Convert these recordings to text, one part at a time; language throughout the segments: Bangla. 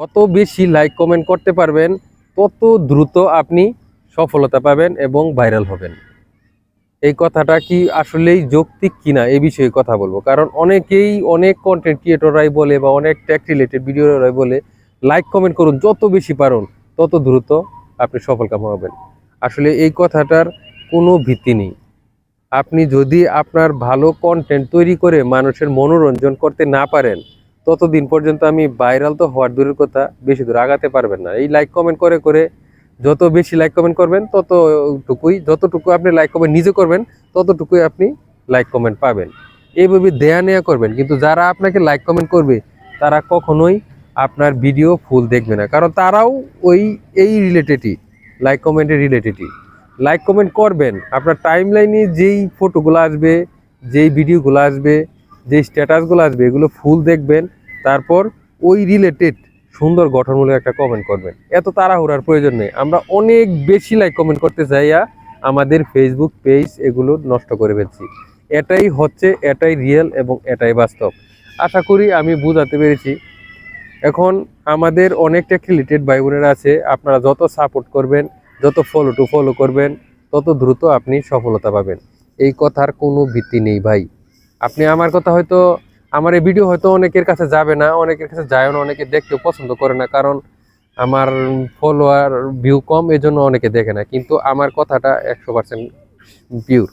কত বেশি লাইক কমেন্ট করতে পারবেন, তত দ্রুত আপনি সফলতা পাবেন এবং ভাইরাল হবেন। এই কথাটা কি আসলেই যৌক্তিক কিনা, এই বিষয়ে কথা বলব। কারণ অনেকেই অনেক কন্টেন্ট ক্রিয়েটররাই বলে বা অনেক ট্যাক রিলেটেড ভিডিওরাই বলে লাইক কমেন্ট করুন, যত বেশি পারুন, তত দ্রুত আপনি সফল কাম হবেন। আসলে এই কথাটার কোনো ভিত্তি নেই। আপনি যদি আপনার ভালো কন্টেন্ট তৈরি করে মানুষের মনোরঞ্জন করতে না পারেন ততদিন পর্যন্ত আমি ভাইরাল তো হওয়ার দূরের কথা, বেশি দূর আগাতে পারবেন না। এই লাইক কমেন্ট করে করে যত বেশি লাইক কমেন্ট করবেন, ততটুকুই, যতটুকু আপনি লাইক কমেন্ট নিজে করবেন, ততটুকুই আপনি লাইক কমেন্ট পাবেন। এইভাবে দেয়া নেয়া করবেন, কিন্তু যারা আপনাকে লাইক কমেন্ট করবে, তারা কখনোই আপনার ভিডিও ফুল দেখবে না। কারণ তারাও ওই, এই রিলেটেডই লাইক কমেন্টের রিলেটেডই লাইক কমেন্ট করবেন, আপনার টাইম লাইনে যেই ফটোগুলো আসবে, যেই ভিডিওগুলো আসবে যেই স্ট্যাটাসগুলো আসবে, এগুলো ফুল দেখবেন, তারপর ওই রিলেটেড সুন্দর গঠনমূলক একটা কমেন্ট করবেন। এত তাড়াহুড়ার প্রয়োজন নেই। আমরা অনেক বেশি লাইক কমেন্ট করতে চাইয়া আমাদের ফেসবুক পেজ এগুলো নষ্ট করে ফেলছি। এটাই হচ্ছে, এটাই রিয়েল এবং এটাই বাস্তব। আশা করি আমি বোঝাতে পেরেছি। এখন আমাদের অনেকটা রিলেটেড ভাই বোনেরা আছে, আপনারা যত সাপোর্ট করবেন, যত ফলো টু ফলো করবেন, তত দ্রুত আপনি সফলতা পাবেন। এই কথার কোনো ভিত্তি নেই ভাই। আপনি আমার কথা হয়তো, আমার এই ভিডিও হয়তো অনেকের কাছে যাবে না, অনেকের কাছে যায় না, অনেকে দেখতেও পছন্দ করে না, কারণ আমার ফলোয়ার ভিউ কম, এজন্য অনেকে দেখে না। কিন্তু আমার কথাটা একশো পার্সেন্ট পিওর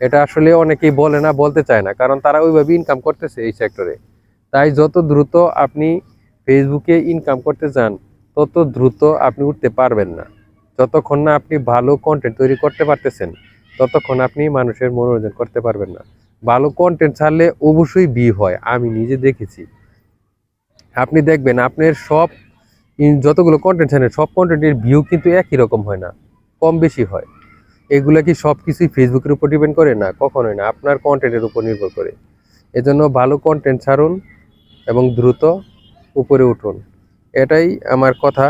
এটা আসলে অনেকেই বলে না, বলতে চায় না, কারণ তারা ওইভাবে ইনকাম করতেছে এই সেক্টরে তাই যত দ্রুত আপনি ফেসবুকে ইনকাম করতে চান তত দ্রুত আপনি উঠতে পারবেন না। যতক্ষণ না আপনি ভালো কন্টেন্ট তৈরি করতে পারতেছেন, ততক্ষণ আপনি মানুষের মনোরঞ্জন করতে পারবেন না। ভালো কন্টেন্ট ছাড়লে অবশ্যই বি হয়, আমি নিজে দেখেছি। আপনি দেখবেন, আপনার সব যতগুলো কন্টেন্ট চ্যানেল সব কন্টেন্টের ভিউ কিন্তু একই রকম হয় না, কম বেশি হয়। এগুলা কি সব কিছুই ফেসবুকের উপর ডিপেন্ড করে? না, কখনোই না, আপনার কন্টেন্টের উপর নির্ভর করে। এজন্য ভালো কন্টেন্ট ছাড়ুন এবং দ্রুত উপরে উঠুন। এটাই আমার কথা,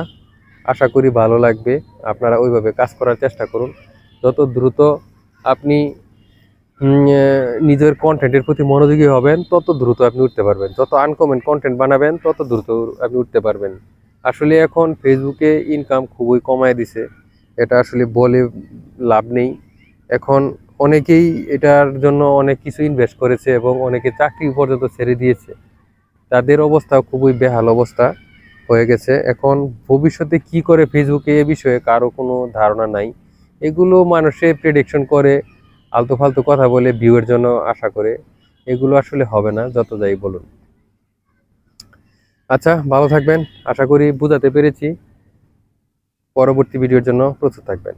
আশা করি ভালো লাগবে। আপনারা ওইভাবে কাজ করার চেষ্টা করুন। যত দ্রুত আপনি নিজের কন্টেন্টের প্রতি মনোযোগী হবেন, তত দ্রুত আপনি উঠতে পারবেন। যত আনকমন কন্টেন্ট বানাবেন, তত দ্রুত আপনি উঠতে পারবেন। আসলে এখন ফেসবুকে ইনকাম খুবই কমায় দিছে। এটা আসলে বলে লাভ নেই। এখন অনেকেই এটার জন্য অনেক কিছু ইনভেস্ট করেছে এবং অনেকে চাকরি পর্যন্ত ছেড়ে দিয়েছে। তাদের অবস্থা খুবই বেহাল অবস্থা হয়ে গেছে। এখন ভবিষ্যতে কি করে ফেসবুকে এ বিষয়ে কারও কোনো ধারণা নাই। এগুলো মানুষে প্রেডিকশন করে আলতু ফালতু কথা বলে ভিউয়ের জন্য আশা করে এগুলো আসলে হবে না, যত যাই বলুন। আচ্ছা ভালো থাকবেন। আশা করি বোঝাতে পেরেছি। পরবর্তী ভিডিওর জন্য প্রস্তুত থাকবেন।